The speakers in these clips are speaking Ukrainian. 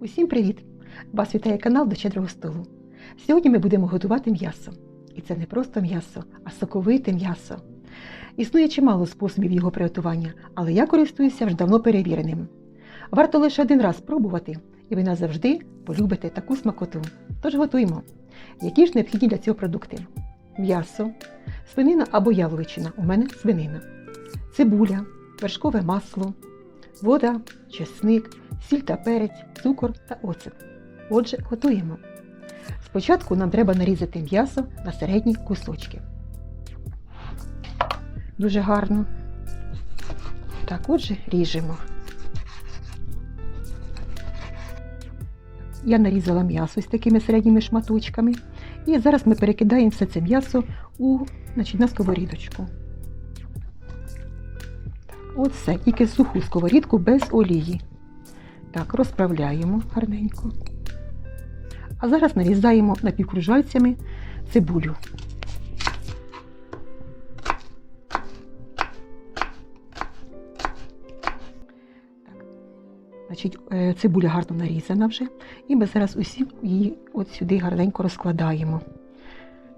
Усім привіт! Вас вітає канал до щедрого столу. Сьогодні ми будемо готувати м'ясо. І це не просто м'ясо, а соковите м'ясо. Існує чимало способів його приготування, але я користуюся вже давно перевіреним. Варто лише один раз спробувати, і ви назавжди полюбите таку смакоту. Тож готуємо. Які ж необхідні для цього продукти? М'ясо, свинина або яловичина. У мене свинина, цибуля, вершкове масло, вода, чесник, сіль та перець, цукор та оцет. Отже, готуємо. Спочатку нам треба нарізати м'ясо на середні кусочки. Дуже гарно. Так, отже, ріжемо. Я нарізала м'ясо з такими середніми шматочками. І зараз ми перекидаємо все це м'ясо у, значить, на сковорідочку. От все, тільки суху сковорідку без олії. Так, розправляємо гарненько. А зараз нарізаємо напівкружальцями цибулю. Значить, е, цибуля гарно нарізана вже. І ми зараз усі її от сюди гарненько розкладаємо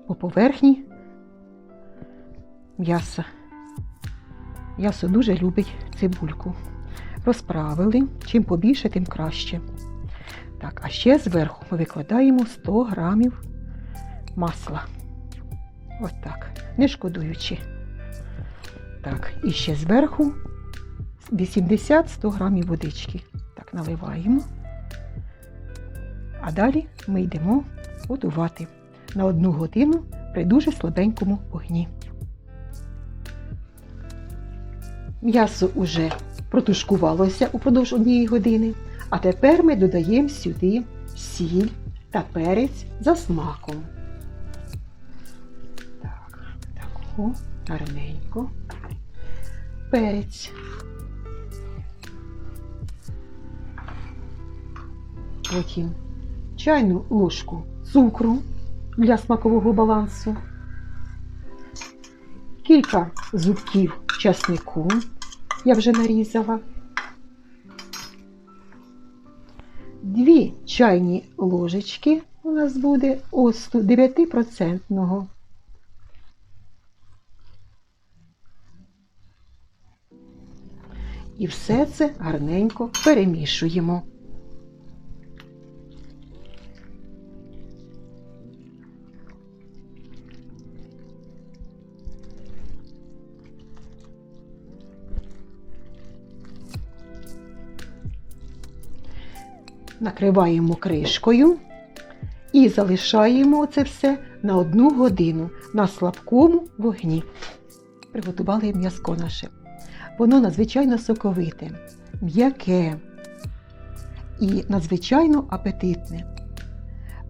по поверхні м'яса. М'ясо дуже любить цибульку. Розправили. Чим побільше, тим краще. Так, а ще зверху ми викладаємо 100 грамів масла. Ось так, не шкодуючи. Так, і ще зверху 80-100 грамів водички. Так, наливаємо. А далі ми йдемо готувати на одну годину при дуже слабенькому вогні. М'ясо уже протушкувалося упродовж однієї години, а тепер ми додаємо сюди сіль та перець за смаком. Так, таку гарненько. Перець. Потім чайну ложку цукру для смакового балансу, кілька зубків часнику, я вже нарізала, дві чайні ложечки у нас буде осту 9%. І все це гарненько перемішуємо. Накриваємо кришкою і залишаємо це все на одну годину на слабкому вогні. Приготували м'язко наше. Воно надзвичайно соковите, м'яке і надзвичайно апетитне.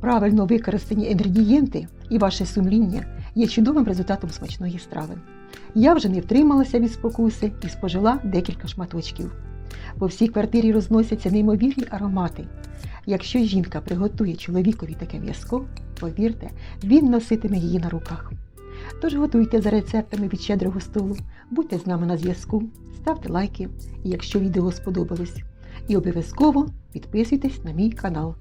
Правильно використані інгредієнти і ваше сумління є чудовим результатом смачної страви. Я вже не втрималася від спокуси і спожила декілька шматочків. По всій квартирі розносяться неймовірні аромати. Якщо жінка приготує чоловікові таке м'язко, повірте, він носитиме її на руках. Тож готуйте за рецептами від щедрого столу, будьте з нами на зв'язку, ставте лайки, якщо відео сподобалось. І обов'язково підписуйтесь на мій канал.